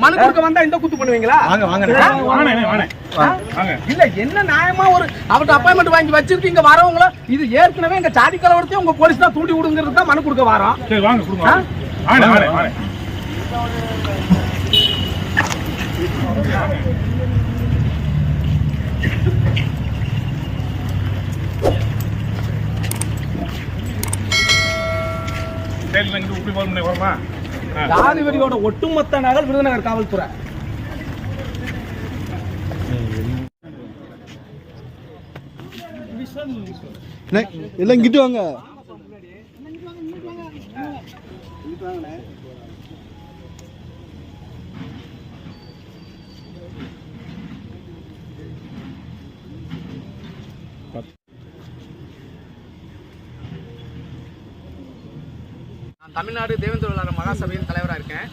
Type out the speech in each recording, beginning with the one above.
மனு கொடுக்க வந்தா இந்த குத்து பண்ணுவீங்களா ஆ? இல்ல என்ன நியாயமா ஒரு அவர்ட்ட அப்பாயின்மெண்ட் வாங்கி வச்சிருக்கீங்க வரவங்கள இது ஏற்கனவே எங்க ஜாதி கலவரத்தையும் உங்க போலீஸ் தான் தூண்டி விடுங்கிறது தான் மனு கொடுக்க வரோம் சரி வாங்க கொடுங்க ஆ? வாங்க வாங்க வாங்க சரி நான் இங்க இப்படி போக வரமா ஆ. ஜாதி வெறியோட ஒட்டுமொத்த நகல் விருதுநகர் காவல்துறை எல்லாம் இங்கிட்டு வாங்க நான் தமிழ்நாடு தேவேந்திர விழா மகாசபையின் தலைவராக இருக்கேன்.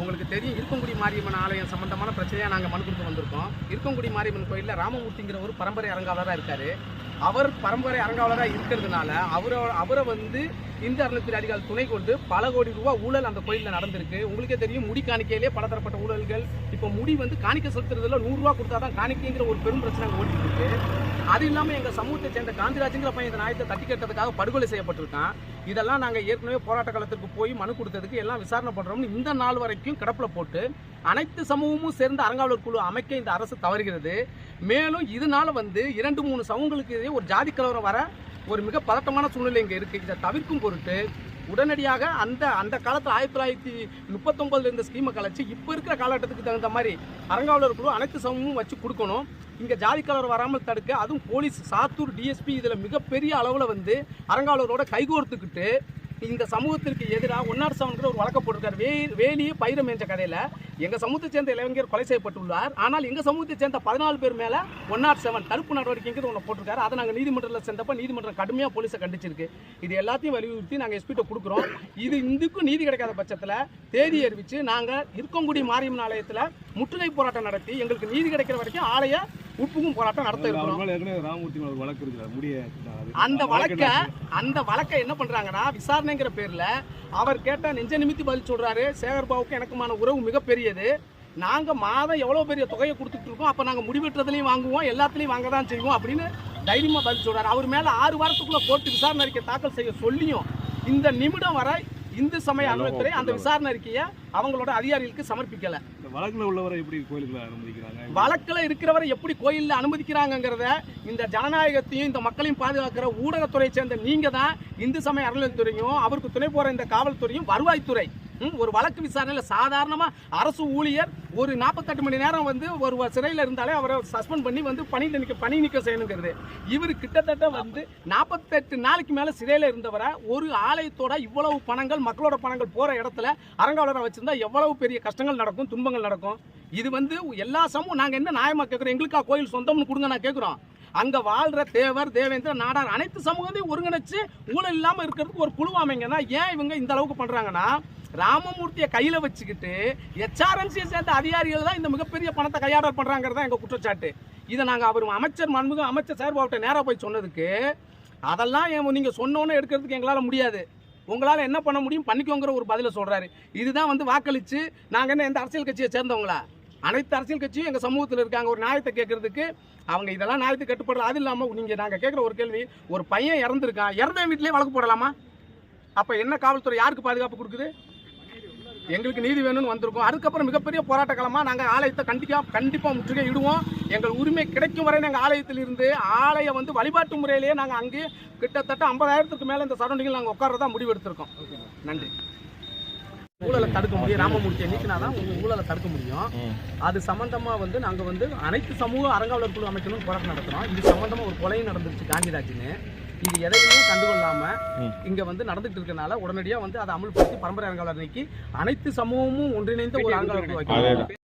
உங்களுக்கு தெரியும் இருக்கங்குடி மாரியம்மன் ஆலயம் சம்பந்தமான பிரச்சனையாக நாங்கள் மனு கொடுத்து வந்திருக்கோம். இருக்கங்குடி மாரியம்மன் கோயிலில் ராமமூர்த்திங்கிற ஒரு பரம்பரை அரங்காவலராக இருக்காரு. அவர் பரம்பரை அரங்காவலராக இருக்கிறதுனால அவரை அவரை வந்து இந்து அறநிலைத்துறை அதிகாரி துணை கொண்டு பல கோடி ரூபா ஊழல் அந்த கோயிலில் நடந்திருக்கு. உங்களுக்கே தெரியும் முடி காணிக்கையிலே பலதரப்பட்ட ஊழல்கள். இப்போ முடி வந்து காணிக்க செலுத்துறதுல நூறுரூவா கொடுத்தா தான் காணிக்கைங்கிற ஒரு பெரும் பிரச்சனை ஓடிட்டு இருக்கு. அது இல்லாமல் எங்கள் சமூகத்தை சேர்ந்த காந்திராஜுங்கிற பையன் இந்த நாயத்தை தட்டி கட்டுறதுக்காக படுகொலை செய்யப்பட்டிருக்கான். இதெல்லாம் நாங்கள் ஏற்கனவே போராட்ட காலத்திற்கு போய் மனு கொடுத்ததுக்கு எல்லாம் விசாரணை பண்ணுறோம்னு இந்த நாள் வரைக்கும் கிடப்பில் போட்டு அனைத்து சமூகமும் சேர்ந்து அறங்காவலர் குழு அமைக்க இந்த அரசு தவறுகிறது. மேலும் இதனால வந்து இரண்டு மூணு சமூகங்களுக்கு இதே ஒரு ஜாதி கலவரம் வர ஒரு மிக பதட்டமான சூழ்நிலை இங்கே இருக்குது இதை தவிர்க்கும் பொருட்டு உடனடியாக அந்த அந்த காலத்தில் ஆயிரத்தி தொள்ளாயிரத்தி முப்பத்தொம்பதுல இருந்த ஸ்கீமை கலைச்சு இப்போ இருக்கிற காலகட்டத்துக்கு தகுந்த மாதிரி அறங்காவலர் குழு அனைத்து சமூகமும் வச்சு கொடுக்கணும். இங்கே ஜாதி கலர் வராமல் தடுக்க அதுவும் போலீஸ் சாத்தூர் டிஎஸ்பி இதில் மிகப்பெரிய அளவில் வந்து அறங்காவலரோட கைகோர்த்துக்கிட்டு இந்த சமூகத்திற்கு எதிராக ஒன்னார் செவன்கிற ஒரு வழக்க போட்டிருக்காரு. வே வேலியே பயிரம் என்ற கதையில் எங்கள் சமூகத்தை சேர்ந்த இளைஞர் கொலை செய்யப்பட்டுள்ளார். ஆனால் எங்கள் சமூகத்தை சேர்ந்த பதினாலு பேர் மேலே ஒன்னார் செவன் தடுப்பு நடவடிக்கைங்கிறது ஒன்று போட்டிருக்காரு. அதை நாங்கள் நீதிமன்றத்தில் சேர்ந்தப்ப நீதிமன்றம் கடுமையாக போலீஸை கண்டிச்சிருக்கு. இது எல்லாத்தையும் வலியுறுத்தி நாங்கள் எஸ்பிட்ட கொடுக்குறோம். இது இந்துக்கும் நீதி கிடைக்காத பட்சத்தில் தேதி அறிவித்து நாங்கள் இருக்கங்குடி மாரியம்மன் ஆலயத்தில் முற்றுகை போராட்டம் நடத்தி எங்களுக்கு நீதி கிடைக்கிற வரைக்கும் ஆலய உட்புகும் போராட்டம் நடத்த இருக்கிறோம். ராமமூர்த்தி ஒரு வழக்கு இருக்கிறார் முடிய அந்த வழக்கு? அந்த வழக்கை என்ன பண்றாங்கன்னா விசாரணைங்கிற பேர்ல அவர் கேட்ட நெஞ்ச நிமித்தி பதில் சொல்றாரு. சேகர் பாபுக்கு எனக்குமான உறவு மிகப்பெரியது நாங்க மாதம் எவ்வளவு பெரிய தொகையை கொடுத்துட்டு இருக்கோம். அப்ப நாங்க முடிவெட்டுறதுலயும் வாங்குவோம் எல்லாத்துலயும் வாங்க தான் செய்வோம் அப்படின்னு தைரியமா பதில் சொல்றாரு. அவர் மேல ஆறு வாரத்துக்குள்ள கோர்ட்டு விசாரணை அறிக்கை தாக்கல் செய்ய சொல்லியும் இந்த நிமிடம் வரை இந்து சமய அலுவலகத்துறை அந்த விசாரணை அறிக்கையை அவங்களோட அதிகாரிகளுக்கு சமர்ப்பிக்கல. வழக்குல உள்ளவரை எப்படி கோயிலுக்குள்ள அனுமதிக்கிறாங்க? வழக்குல இருக்கிறவரை எப்படி கோயில்ல அனுமதிக்கிறாங்கங்கிறத இந்த ஜனநாயகத்தையும் இந்த மக்களையும் பாதுகாக்கிற ஊடகத்துறையை சேர்ந்த நீங்க தான் இந்து சமய அறநிலையத்துறையும் அவருக்கு துணை போற இந்த காவல்துறையும் வருவாய்த்துறை. ஒரு வழக்கு விசாரணையில் சாதாரணமாக அரசு ஊழியர் ஒரு நாற்பத்தெட்டு மணி நேரம் வந்து ஒரு சிறையில் இருந்தாலே அவரை சஸ்பெண்ட் பண்ணி வந்து பணியில் நிற்க பணி நிற்க செய்யணுங்கிறது. இவர் கிட்டத்தட்ட வந்து நாற்பத்தெட்டு நாளைக்கு மேலே சிறையில் இருந்தவரை ஒரு ஆலயத்தோட இவ்வளவு பணங்கள் மக்களோட பணங்கள் போகிற இடத்துல அரங்காவலரை வச்சிருந்தா எவ்வளவு பெரிய கஷ்டங்கள் நடக்கும் துன்பங்கள் நடக்கும். இது வந்து எல்லா சமூகம் நாங்கள் என்ன நியாயமாக கேட்குறோம் எங்களுக்கா கோயில் சொந்தம்னு கொடுங்க நான் கேட்குறோம் அங்க வாழ்ற தேவர் தேவேந்திர நாடார் அனைத்து சமூகத்தையும் ஒருங்கிணைச்சு ஊழல் இல்லாம இருக்கிறதுக்கு ஒரு குழு அமைங்கன்னா ஏன் இவங்க இந்த அளவுக்கு பண்றாங்கன்னா ராமமூர்த்தியை கையில் வச்சுக்கிட்டு எச்ஆர்எம்சியை சேர்ந்த அதிகாரிகள் தான் இந்த மிகப்பெரிய பணத்தை கையாடல் தான் எங்கள் குற்றச்சாட்டு. இதை நாங்கள் அவர் அமைச்சர் மன்முகம் அமைச்சர் சேர்பாவட்ட நேராக போய் சொன்னதுக்கு அதெல்லாம் நீங்கள் சொன்னோன்னு எடுக்கிறதுக்கு எங்களால் முடியாது. உங்களால் என்ன பண்ண முடியும் பண்ணிக்கோங்கிற ஒரு பதிலை சொல்கிறாரு இதுதான் வந்து வாக்களித்து நாங்கள் என்ன எந்த அரசியல் கட்சியை சேர்ந்தவங்களா? அனைத்து அரசியல் கட்சியும் எங்கள் சமூகத்தில் இருக்காங்க. ஒரு நியாயத்தை கேட்கறதுக்கு அவங்க இதெல்லாம் நியாயத்தை கட்டுப்படல அது இல்லாமல் நீங்கள் நாங்கள் கேட்குற ஒரு கேள்வி ஒரு பையன் இறந்துருக்கான். இறந்த வீட்டிலேயே வழக்கு போடலாமா? அப்போ என்ன காவல்துறை யாருக்கு பாதுகாப்பு கொடுக்குது? எங்களுக்கு நீதி வேணும்னு வந்திருக்கோம். அதுக்கப்புறம் மிகப்பெரிய போராட்ட காலமா நாங்க ஆலயத்தை கண்டிப்பா கண்டிப்பா முற்றுகை இடுவோம். எங்கள் உரிமை கிடைக்கும் வரை நாங்கள் ஆலயத்தில் இருந்து ஆலயம் வந்து வழிபாட்டு முறையிலேயே நாங்க அங்கே கிட்டத்தட்ட ஐம்பதாயிரத்துக்கு மேல இந்த சரௌண்டிங்கில் நாங்கள் உட்கார்றதா முடிவெடுத்திருக்கோம். நன்றி. ஊழலை தடுக்க முடியும். ராமமூர்த்தியை நீக்கினாதான் உங்க ஊழலை தடுக்க முடியும். அது சம்பந்தமா வந்து நாங்க வந்து அனைத்து சமூக அறங்காவலர் குழு அமைக்கணும்னு போராட்டம் நடத்துறோம். இது சம்பந்தமா ஒரு கொலையும் நடந்துருச்சு காந்திராஜ்னு இது எதையுமே கண்டுகொள்ளாம இங்க வந்து நடந்துட்டு இருக்கனால உடனடியா வந்து அதை அமல்படுத்தி பரம்பரை அறங்காவலர் நீக்கி அனைத்து சமூகமும் ஒன்றிணைந்த ஒரு அறங்காவலர் குழு வைக்கணும்.